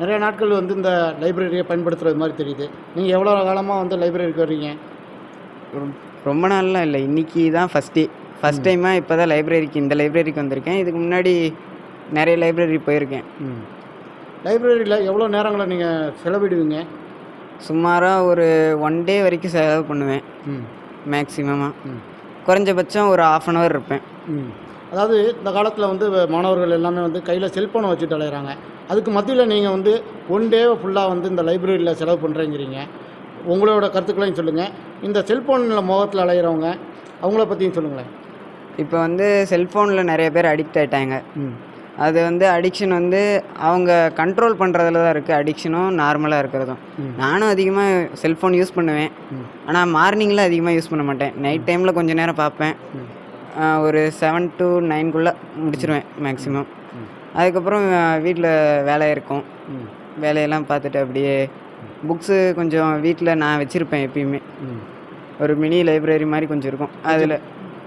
நிறைய நாட்கள் வந்து இந்த லைப்ரரியை பயன்படுத்துகிறது மாதிரி தெரியுது. நீங்கள் எவ்வளோ காலமாக வந்து லைப்ரரிக்கு வர்றீங்க? ரொம்ப நாள்லாம் இல்லை. இன்றைக்கி தான் ஃபஸ்ட்டு ஃபஸ்ட் டைமாக இப்போ தான் லைப்ரரிக்கு இந்த லைப்ரரிக்கு வந்திருக்கேன். இதுக்கு முன்னாடி நிறைய லைப்ரரி போயிருக்கேன். ம். லைப்ரரியில் எவ்வளோ நேரங்களை நீங்கள் செலவிடுவீங்க? சுமாராக ஒரு ஒன் டே வரைக்கும் செலவு பண்ணுவேன். ம். மேக்ஸிமமாக. குறைஞ்சபட்சம் ஒரு ஆஃப் அன் ஹவர் இருப்பேன். ம். அதாவது இந்த காலத்தில் வந்து மாணவர்கள் எல்லாமே வந்து கையில் செல்ஃபோனை வச்சுட்டு அலையிறாங்க. அதுக்கு மத்தியில் நீங்கள் வந்து ஒன் டேவை ஃபுல்லாக வந்து இந்த லைப்ரரியில் செலவு பண்ணுறேங்கிறீங்க உங்களோட கருத்துக்களையும் சொல்லுங்கள் இந்த செல்ஃபோனில் முகத்தில் அலையிறவங்க அவங்கள பற்றியும் சொல்லுங்களேன். இப்போ வந்து செல்ஃபோனில் நிறைய பேர் அடிக்ட் ஆகிட்டாங்க அது வந்து அடிக்ஷன் வந்து அவங்க கண்ட்ரோல் பண்ணுறதுல தான் இருக்குது அடிக்ஷனும் நார்மலாக இருக்கிறதும். நானும் அதிகமாக செல்ஃபோன் யூஸ் பண்ணுவேன். ஆனால் மார்னிங்கில் அதிகமாக யூஸ் பண்ண மாட்டேன். நைட் டைமில் கொஞ்சம் நேரம் பார்ப்பேன். ஒரு செவன் டு நைன்குள்ளே முடிச்சிருவேன் மேக்ஸிமம். அதுக்கப்புறம் வீட்டில் வேலை இருக்கும். வேலையெல்லாம் பார்த்துட்டு அப்படியே புக்ஸு கொஞ்சம் வீட்டில் நான் வச்சுருப்பேன் எப்பயுமே. ஒரு மினி லைப்ரரி மாதிரி கொஞ்சம் இருக்கும். அதில்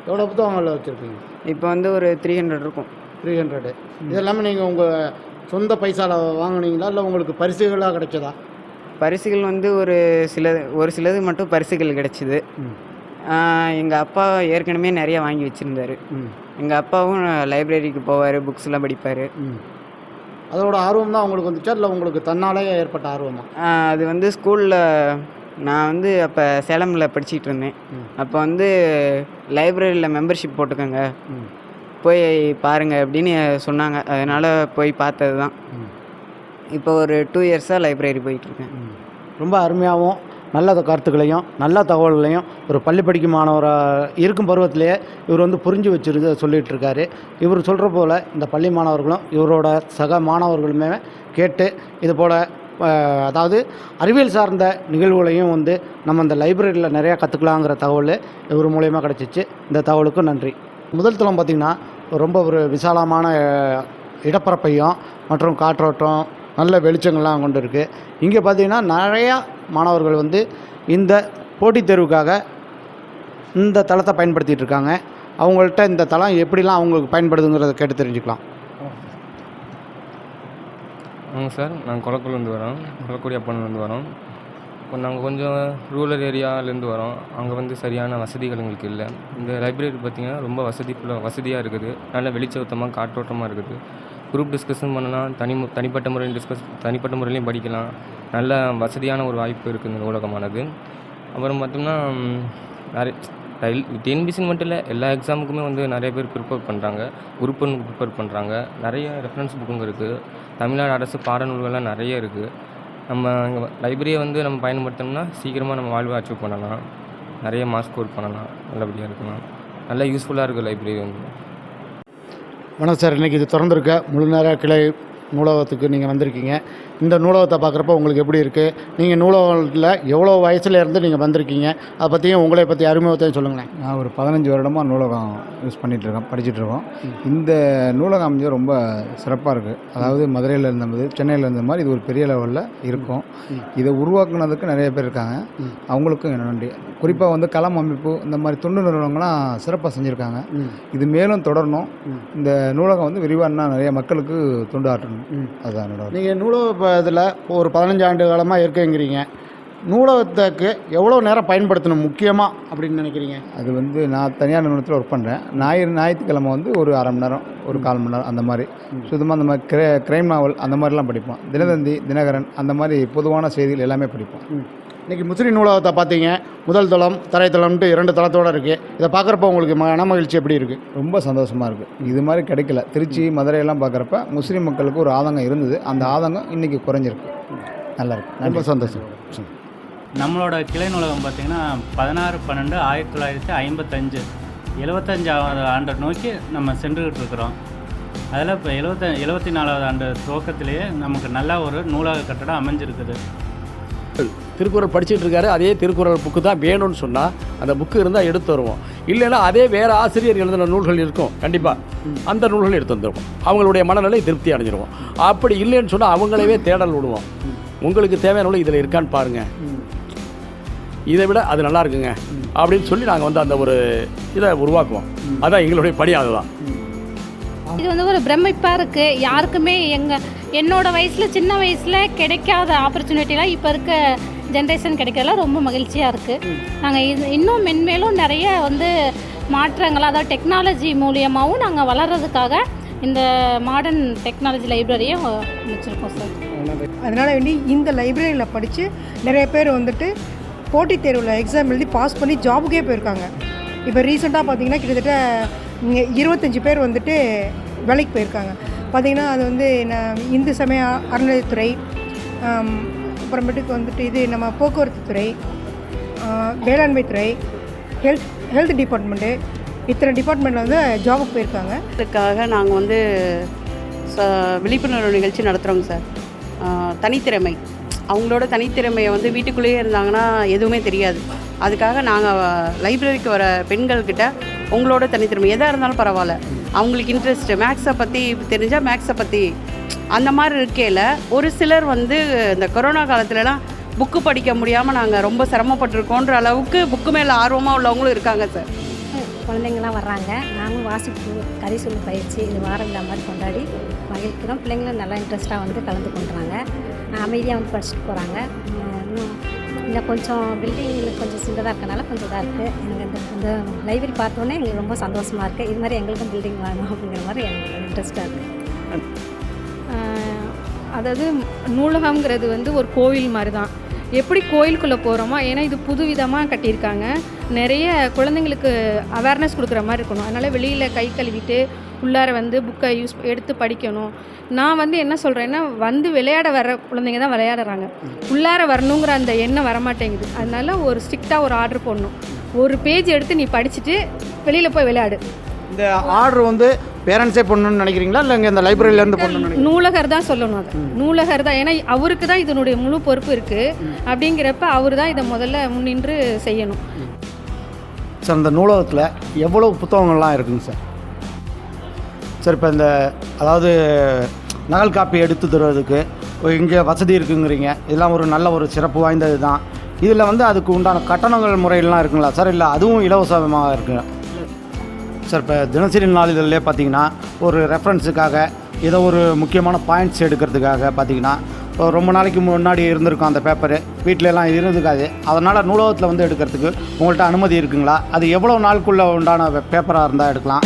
எவ்வளோ புத்தகங்களில் வச்சுருக்கீங்க இப்போ வந்து ஒரு த்ரீ ஹண்ட்ரட் இருக்கும். த்ரீ ஹண்ட்ரடு இது எல்லாமே நீங்கள் உங்கள் சொந்த பைசாவில் வாங்குனீங்களா? இல்லை உங்களுக்கு பரிசுகளாக கிடைச்சதா? பரிசுகள் வந்து ஒரு சில ஒரு சிலது மட்டும் பரிசுகள் கிடைச்சிது. எங்கள் அப்பா ஏற்கனவே நிறைய வாங்கி வச்சுருந்தாரு. ம். எங்கள் அப்பாவும் லைப்ரரிக்கு போவார் புக்ஸ்லாம் படிப்பார். ம். அதோட ஆர்வம் தான் உங்களுக்கு வந்துச்சா? இல்லை உங்களுக்கு தன்னாலே ஏற்பட்ட ஆர்வமா அது வந்து ஸ்கூலில் நான் வந்து அப்போ சேலமில் படிச்சிட்டு இருந்தேன். அப்போ வந்து லைப்ரரியில் மெம்பர்ஷிப் போட்டுக்கோங்க. போய் பாருங்க அப்படின்னு சொன்னாங்க. அதனால் போய் பார்த்தது தான். இப்போ ஒரு டூ இயர்ஸாக லைப்ரரி போயிட்டுருக்கேன். ரொம்ப அருமையாகவும் நல்ல கருத்துக்களையும் நல்ல தகவல்களையும் ஒரு பள்ளி படிக்கும் மாணவராக இருக்கும் பருவத்திலேயே இவர் வந்து புரிஞ்சு வச்சிருந்து சொல்லிகிட்டு இருக்காரு இவர் சொல்கிற போல் இந்த பள்ளி மாணவர்களும் இவரோட சக மாணவர்களுமே கேட்டு இது போல் அதாவது அறிவியல் சார்ந்த நிகழ்வுகளையும் வந்து நம்ம இந்த லைப்ரரியில் நிறையா கற்றுக்கலாங்கிற தகவல் இவர் மூலயமா கிடச்சிச்சு. இந்த தகவலுக்கும் நன்றி. முதல் தளம் பார்த்திங்கன்னா ரொம்ப ஒரு விசாலமான இடப்பரப்பையும் மற்றும் காற்றோட்டம் நல்ல வெளிச்சங்கள்லாம் கொண்டு இருக்குது இங்கே பார்த்தீங்கன்னா நிறையா மாணவர்கள் வந்து இந்த போட்டித் தேர்வுக்காக இந்த தளத்தை பயன்படுத்திகிட்டு இருக்காங்க. அவங்கள்ட்ட இந்த தளம் எப்படிலாம் அவங்களுக்கு பயன்படுதுங்கிறத கேட்டு தெரிஞ்சுக்கலாம். ஆமாங்க சார் நாங்கள் கொளக்கூர்லேருந்து வரோம். கொளக்குடி அப்பன்லேருந்து வரோம். இப்போ நாங்கள் கொஞ்சம் ரூரல் ஏரியாலேருந்து வரோம். அங்கே வந்து சரியான வசதிகள் எங்களுக்கு இல்லை. இந்த லைப்ரரி பார்த்திங்கன்னா ரொம்ப வசதி ஃபுல்லாக வசதியாக இருக்குது. நல்ல வெளிச்சத்தமாக காற்றோட்டமாக இருக்குது. குரூப் டிஸ்கஷன் பண்ணலாம் தனி தனிப்பட்ட முறையில் டிஸ்கஸ் தனிப்பட்ட முறையிலையும் படிக்கலாம். நல்ல வசதியான ஒரு வாய்ப்பு இருக்குது இந்த நூலகமானது அப்புறம் பார்த்தோம்னா நிறைய ரயில் டிஎன்பிசின்னு மட்டும் இல்லை எல்லா எக்ஸாமுக்குமே வந்து நிறைய பேர் ப்ரிப்பேர் பண்ணுறாங்க குரூப் ப்ரிப்பேர் பண்ணுறாங்க நிறைய ரெஃபரன்ஸ் புக்குங்க இருக்குது தமிழ்நாடு அரசு பாடநூல்கள்லாம் நிறைய இருக்குது நம்ம இங்கே லைப்ரரியை வந்து நம்ம பயன்படுத்தணும்னா சீக்கிரமாக நம்ம வாழ்வை அச்சீவ் பண்ணலாம். நிறைய மார்க் ஸ்கோர் பண்ணலாம். நல்லபடியாக இருக்கலாம். நல்லா யூஸ்ஃபுல்லாக இருக்குது லைப்ரரி வந்து. வணக்கம் சார். இன்றைக்கி இது திறந்திருக்க. முழு நேர கிளை நூலகத்துக்கு நீங்கள் வந்திருக்கீங்க. இந்த நூலகத்தை பார்க்குறப்ப உங்களுக்கு எப்படி இருக்குது நீங்கள் நூலகத்தில் எவ்வளோ வயசுல இருந்து நீங்கள் வந்திருக்கீங்க? அதை பற்றியும் உங்களை பற்றி அறிமுகத்தையும் சொல்லுங்களேன். நான் ஒரு பதினஞ்சு வருடமாக நூலகம் யூஸ் பண்ணிகிட்ருக்கோம் படிச்சுட்ருக்கோம் இந்த நூலகம் அமைஞ்சு ரொம்ப சிறப்பாக இருக்குது அதாவது மதுரையில் இருந்தது சென்னையில் இருந்த மாதிரி இது ஒரு பெரிய லெவலில் இருக்கும். இதை உருவாக்குனதுக்கு நிறைய பேர் இருக்காங்க. அவங்களுக்கும் என்ன நன்றி. குறிப்பாக வந்து களம் அமைப்பு இந்த மாதிரி தொண்டு நிறுவனங்கள்லாம் சிறப்பாக செஞ்சுருக்காங்க. இது மேலும் தொடரணும். இந்த நூலகம் வந்து விரிவாக நிறைய மக்களுக்கு தொண்டு ஆற்றணும். அதுதான் என்னோட நீங்கள் நூலக இதில் ஒரு பதினஞ்சு ஆண்டு காலமாக இருக்கேங்கிறீங்க. நூலகத்துக்கு எவ்வளோ நேரம் பயன்படுத்தணும் முக்கியமாக அப்படின்னு நினைக்கிறீங்க? அது வந்து நான் தனியார் நிறுவனத்தில் ஒர்க் பண்ணுறேன் ஞாயிறு ஞாயிற்றுக்கிழமை வந்து ஒரு அரை மணி நேரம் ஒரு கால் மணி நேரம் அந்த மாதிரி. சுத்தமாக அந்த மாதிரி கிரே கிரைம் நாவல் அந்த மாதிரிலாம் படிப்போம். தினதந்தி தினகரன் அந்த மாதிரி பொதுவான செய்திகள் எல்லாமே படிப்போம். இன்றைக்கி முசிறி நூலகத்தை பார்த்தீங்க. முதல் தளம் தரைத்தளம்ட்டு இரண்டு தளத்தோடு இருக்குது இதை பார்க்குறப்ப உங்களுக்கு மன மகிழ்ச்சி எப்படி இருக்குது ரொம்ப சந்தோஷமாக இருக்குது இது மாதிரி கிடைக்கல. திருச்சி மதுரையெல்லாம் பார்க்குறப்ப முஸ்லீம் மக்களுக்கு ஒரு ஆதங்கம் இருந்தது. அந்த ஆதங்கம் இன்றைக்கி குறைஞ்சிருக்கு. நல்லா இருக்கு. ரொம்ப சந்தோஷம். நம்மளோட கிளை நூலகம் பார்த்திங்கன்னா பதினாறு பன்னெண்டு ஆயிரத்தி தொள்ளாயிரத்தி ஐம்பத்தஞ்சு. எழுபத்தஞ்சாவது ஆண்டை நோக்கி நம்ம சென்றுக்கிட்டு இருக்கிறோம். அதில் இப்போ எழுபத்த எழுபத்தி நாலாவது ஆண்டு துவக்கத்திலேயே நமக்கு நல்ல ஒரு நூலக கட்டடம் அமைஞ்சிருக்குது. திருக்குறள் படிச்சுட்டு இருக்காரு அதே திருக்குறள் புக்கு தான் வேணும்னு சொன்னால் அந்த புக்கு இருந்தால் எடுத்து வருவோம். இல்லைன்னா அதே வேறு ஆசிரியர் எழுதின நூல்கள் இருக்கும் கண்டிப்பாக அந்த நூல்கள் எடுத்து வந்துடுவோம் அவங்களுடைய மனநிலை திருப்தி அடைஞ்சிருவோம். அப்படி இல்லைன்னு சொன்னால் அவங்களவே தேடல் விடுவோம். உங்களுக்கு தேவையான நூல் இதில் இருக்கான்னு பாருங்கள் இதை விட அது நல்லா இருக்குங்க. அப்படின்னு சொல்லி நாங்கள் வந்து அந்த ஒரு இதை உருவாக்குவோம். அதான் எங்களுடைய பணி அதுதான். இது வந்து ஒரு பிரமிப்பாக இருக்குது யாருக்குமே எங்கள் என்னோட வயசில் சின்ன வயசில் கிடைக்காத ஆப்பர்ச்சுனிட்டிலாம் இப்போ இருக்க ஜென்ரேஷன் கிடைக்கிறதுல ரொம்ப மகிழ்ச்சியாக இருக்குது நாங்கள் இது இன்னும் மென்மேலும் நிறைய வந்து மாற்றங்கள் அதாவது டெக்னாலஜி மூலியமாகவும் நாங்கள் வளர்கிறதுக்காக இந்த மாடர்ன் டெக்னாலஜி லைப்ரரியை வச்சுருக்கோம் சார். அதனால் வேண்டி இந்த லைப்ரரியில் படித்து நிறைய பேர் வந்துட்டு போட்டித் தேர்வில் எக்ஸாம் எழுதி பாஸ் பண்ணி ஜாபுக்கே போயிருக்காங்க. இப்போ ரீசெண்டாக பார்த்தீங்கன்னா கிட்டத்தட்ட இங்கே இருபத்தஞ்சி பேர் வந்துட்டு வேலைக்கு போயிருக்காங்க. பார்த்திங்கன்னா அது வந்து என்ன இந்து சமய அறநிலையத்துறை அப்புறமேட்டுக்கு வந்துட்டு இது நம்ம போக்குவரத்து துறை வேளாண்மை துறை ஹெல்த் ஹெல்த் டிபார்ட்மெண்ட்டு இத்தனை டிபார்ட்மெண்ட்டில் வந்து ஜாபுக்கு போயிருக்காங்க. அதுக்காக நாங்கள் வந்து ச விழிப்புணர்வு நிகழ்ச்சி நடத்துகிறோங்க சார். தனித்திறமை. அவங்களோட தனித்திறமையை வந்து வீட்டுக்குள்ளேயே இருந்தாங்கன்னா எதுவுமே தெரியாது. அதுக்காக நாங்கள் லைப்ரரிக்கு வர பெண்கள்கிட்ட உங்களோட தனித்திறமை எதாக இருந்தாலும் பரவாயில்ல. அவங்களுக்கு இன்ட்ரெஸ்ட்டு மேக்ஸை பற்றி தெரிஞ்சால் மேக்ஸை பற்றி அந்த மாதிரி இருக்கையில் ஒரு சிலர் வந்து இந்த கொரோனா காலத்துலலாம் புக்கு படிக்க முடியாமல் நாங்கள் ரொம்ப சிரமப்பட்டிருக்கோன்ற அளவுக்கு புக்கு மேலே ஆர்வமாக உள்ளவங்களும் இருக்காங்க சார். குழந்தைங்களாம் வர்றாங்க. நாங்களும் வாசிப்பு கதை சொல்லு பயிற்சி இது வாரம் இல்லாமல் மாதிரி கொண்டாடி மகிழ்க்கிறோம் பிள்ளைங்களும் நல்லா இன்ட்ரெஸ்ட்டாக வந்து கலந்து கொண்டுறாங்க அமைதியாக வந்து படிச்சுட்டு போகிறாங்க இன்னும் இந்த கொஞ்சம் பில்டிங் கொஞ்சம் சின்னதாக இருக்கனால கொஞ்சம் இதாக இருக்குது எனக்கு இந்த இந்த லைப்ரரி பார்த்தோன்னே எங்களுக்கு ரொம்ப சந்தோஷமாக இருக்குது இது மாதிரி எங்களுக்கும் பில்டிங் வேணும் அப்படிங்கிற மாதிரி எனக்கு இன்ட்ரெஸ்ட்டாக இருக்குது அதாவது நூலகம்ங்கிறது வந்து ஒரு கோவில் மாதிரி தான் எப்படி கோயிலுக்குள்ளே போகிறோமோ ஏன்னா இது புதுவிதமாக கட்டியிருக்காங்க. நிறைய குழந்தைங்களுக்கு அவேர்னஸ் கொடுக்குற மாதிரி இருக்கணும். அதனால் வெளியில் கை கழுவிட்டு உள்ளார வந்து புக்கை யூஸ் எடுத்து படிக்கணும். நான் வந்து என்ன சொல்கிறேன்னா வந்து விளையாட வர குழந்தைங்க தான் விளையாடுறாங்க. உள்ளார வரணுங்கிற அந்த எண்ணம் வரமாட்டேங்குது. அதனால ஒரு ஸ்ட்ரிக்டாக ஒரு ஆர்டர் போடணும். ஒரு பேஜ் எடுத்து நீ படிச்சுட்டு வெளியில் போய் விளையாடு. இந்த ஆர்டர் வந்து பேரண்ட்ஸே பண்ணணும்னு நினைக்கிறீங்களா? இல்லை இங்கே இந்த லைப்ரரியிலேருந்து பண்ணணும்னு? நூலகர் தான் சொல்லணும் அது. நூலகர் தான். ஏன்னா அவருக்கு தான் இதனுடைய முழு பொறுப்பு இருக்குது அப்படிங்கிறப்ப அவர் தான் இதை முதல்ல முன்னின்று செய்யணும். சார் இந்த நூலகத்தில் எவ்வளோ புத்தகங்கள்லாம் இருக்குங்க சார்? சார் இப்போ இந்த அதாவது நகல் காப்பி எடுத்து தருவதுக்கு இங்கே வசதி இருக்குங்கிறீங்க. இதெல்லாம் ஒரு நல்ல ஒரு சிறப்பு வாய்ந்தது தான் இதில் வந்து அதுக்கு உண்டான கட்டணங்கள் முறையெல்லாம் இருக்குங்களா சார்? இல்லை அதுவும் இலவசமாக இருக்குங்க சார் இப்போ தினசரி நாளிதழிலே பார்த்தீங்கன்னா ஒரு ரெஃபரன்ஸுக்காக ஏதோ ஒரு முக்கியமான பாயிண்ட்ஸ் எடுக்கிறதுக்காக பார்த்தீங்கன்னா ரொம்ப நாளைக்கு முன்னாடி இருந்திருக்கும் அந்த பேப்பரு வீட்டிலலாம் இருந்துக்காது அதனால் நூலகத்தில் வந்து எடுக்கிறதுக்கு உங்கள்கிட்ட அனுமதி இருக்குங்களா? அது எவ்வளோ நாளுக்குள்ளே உண்டான பேப்பராக இருந்தால் எடுக்கலாம்?